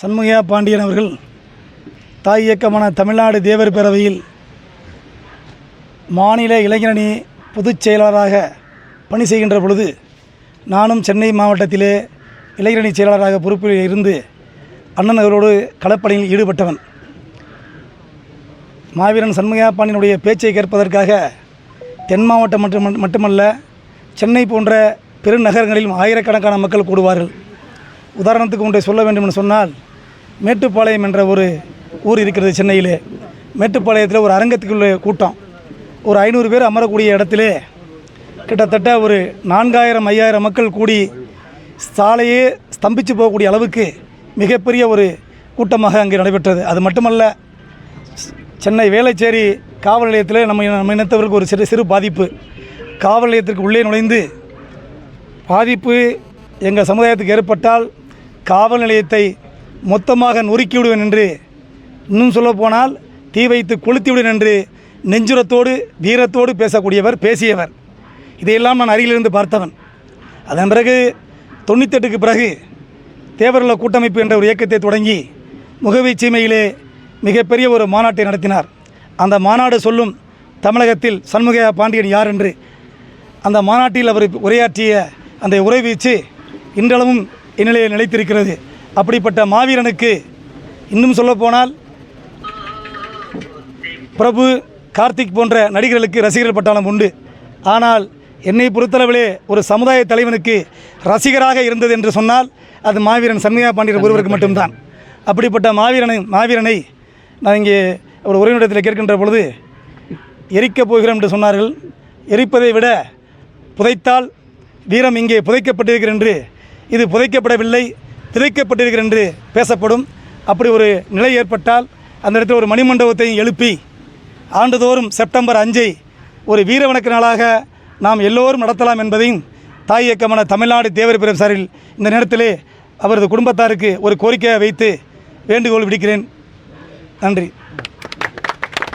சண்முகையா பாண்டியன் அவர்கள் தாய் இயக்கமான தமிழ்நாடு தேவர் பேரவையில் மாநில இளைஞரணி பொதுச் செயலாளராக பணி செய்கின்ற பொழுது நானும் சென்னை மாவட்டத்திலே இளைஞரணி செயலாளராக பொறுப்பில் இருந்து அண்ணன் அவரோடு களப்பணியில் ஈடுபட்டவன். மாவீரன் சண்முகையா பாண்டியனுடைய பேச்சை கேட்பதற்காக தென் மாவட்டம் மட்டும் மட்டுமல்ல சென்னை போன்ற பெருநகரங்களிலும் ஆயிரக்கணக்கான மக்கள் கூடுவார்கள். உதாரணத்துக்கு ஒன்றை சொல்ல வேண்டும் என்று சொன்னால் மேட்டுப்பாளையம் என்ற ஒரு ஊர் இருக்கிறது சென்னையிலே. மேட்டுப்பாளையத்தில் ஒரு அரங்கத்துக்குள்ள கூட்டம். ஒரு ஐநூறு பேர் அமரக்கூடிய இடத்திலே கிட்டத்தட்ட ஒரு நான்காயிரம் ஐயாயிரம் மக்கள் கூடி சாலையே ஸ்தம்பித்து போகக்கூடிய அளவுக்கு மிகப்பெரிய ஒரு கூட்டமாக அங்கே நடைபெற்றது. அது மட்டுமல்ல சென்னை வேளச்சேரி காவல் நிலையத்தில் நம்ம நம்ம இனத்தவருக்கு ஒரு சிறு சிறு பாதிப்பு. காவல் நிலையத்திற்கு உள்ளே நுழைந்து பாதிப்பு எங்கள் சமுதாயத்துக்கு ஏற்பட்டால் காவல் நிலையத்தை மொத்தமாக நொறுக்கிவிடுவேன் என்று இன்னும் சொல்லப்போனால் தீ வைத்து கொளுத்திவிடுவேன் என்று நெஞ்சுரத்தோடு வீரத்தோடு பேசக்கூடியவர் பேசியவர். இதையெல்லாம் நான் அருகிலிருந்து பார்த்தவன். அதன் பிறகு தொண்ணூத்தெட்டுக்கு பிறகு தேவரல கூட்டமைப்பு என்ற ஒரு இயக்கத்தை தொடங்கி முகவை சீமையிலே மிகப்பெரிய ஒரு மாநாட்டை நடத்தினார். அந்த மாநாடு சொல்லும் தமிழகத்தில் சண்முகையா பாண்டியன் யார் என்று அந்த மாநாட்டில் அவர் உரையாற்றிய அந்த உரை வீச்சு இன்றளவும் இந்நிலையில் நிலைத்திருக்கிறது. அப்படிப்பட்ட மாவீரனுக்கு இன்னும் சொல்லப்போனால் பிரபு கார்த்திக் போன்ற நடிகர்களுக்கு ரசிகர்கள் பட்டாளம் உண்டு. ஆனால் என்னை பொறுத்தளவிலே ஒரு சமுதாய தலைவனுக்கு ரசிகராக இருந்தது என்று சொன்னால் அது மாவீரன் சண்முகா பாண்டியன் ஒருவருக்கு மட்டும்தான். அப்படிப்பட்ட மாவீரனை மாவீரனை நான் இங்கே ஒரு உரையிடத்தில் கேட்கின்ற பொழுது எரிக்கப் போகிறோம் என்று சொன்னார்கள். எரிப்பதை விட புதைத்தால் வீரம் இங்கே புதைக்கப்பட்டிருக்கிற என்று இது புதைக்கப்படவில்லை. திரைக்கப்பட்டிருக்கிற என்று பேசப்படும். அப்படி ஒரு நிலை ஏற்பட்டால் அந்த இடத்தில் ஒரு மணிமண்டபத்தையும் எழுப்பி ஆண்டுதோறும் செப்டம்பர் அஞ்சை ஒரு வீர வணக்க நாளாக நாம் எல்லோரும் நடத்தலாம் என்பதையும் தாய் இயக்கமான தமிழ்நாடு தேவர் பிரிவு சாரில் இந்த நேரத்திலே அவரது குடும்பத்தாருக்கு ஒரு கோரிக்கையை வைத்து வேண்டுகோள் விடுக்கிறேன். நன்றி.